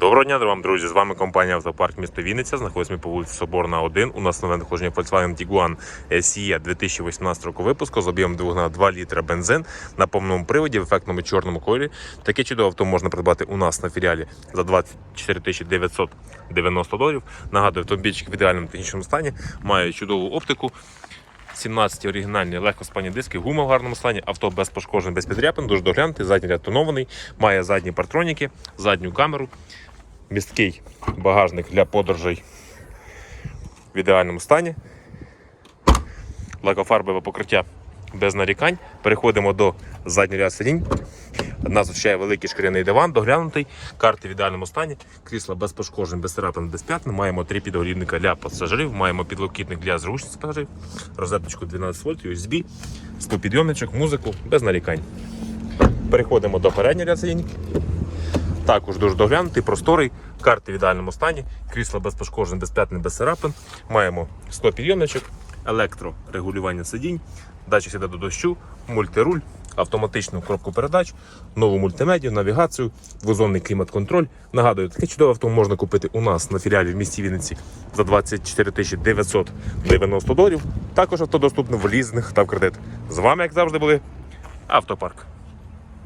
Доброго дня вам, друзі! З вами компанія Автопарк місто Вінниця. Знаходимося по вулиці Соборна 1. У нас нове надходження Volkswagen Tiguan SE 2018 року випуску з об'ємом двигуна 2 літра бензин на повному приводі в ефектному чорному кольорі. Таке чудове авто можна придбати у нас на філіалі за 24 990 доларів. Нагадую, автомобільчик в ідеальному технічному стані, має чудову оптику. 17 оригінальні легкоспальні диски, гума в гарному стані, авто без пошкоджень, без підряпин, дуже доглянутий, задній ряд тонований, має задні партроніки, задню камеру, місткий багажник для подорожей в ідеальному стані. Лакофарбове покриття без нарікань. Переходимо до заднього ряду сидінь. Нас зустрічає великий шкіряний диван, доглянутий, карти в ідеальному стані, крісла без пошкоджень, без царапин, без п'ятин. Маємо три підголівника для пасажирів, маємо підлокітник для зручності пасажирів, розеточку 12 вольт, USB, стопідйомничок, музику без нарікань. Переходимо до переднього ряду сидінь. Також дуже доглянутий, просторий, карти в ідеальному стані, крісла без пошкоджень, без п'ятин, без царапин. Маємо 100 підйомничок, електрорегулювання сидінь, датчик сіда до дощу, мультируль, автоматичну коробку передач, нову мультимедію, навігацію, двозонний клімат-контроль. Нагадую, таке чудове авто можна купити у нас на філіалі в місті Вінниці за 24 990 доларів. Також авто доступне в лізинг та в кредит. З вами, як завжди, були Автопарк.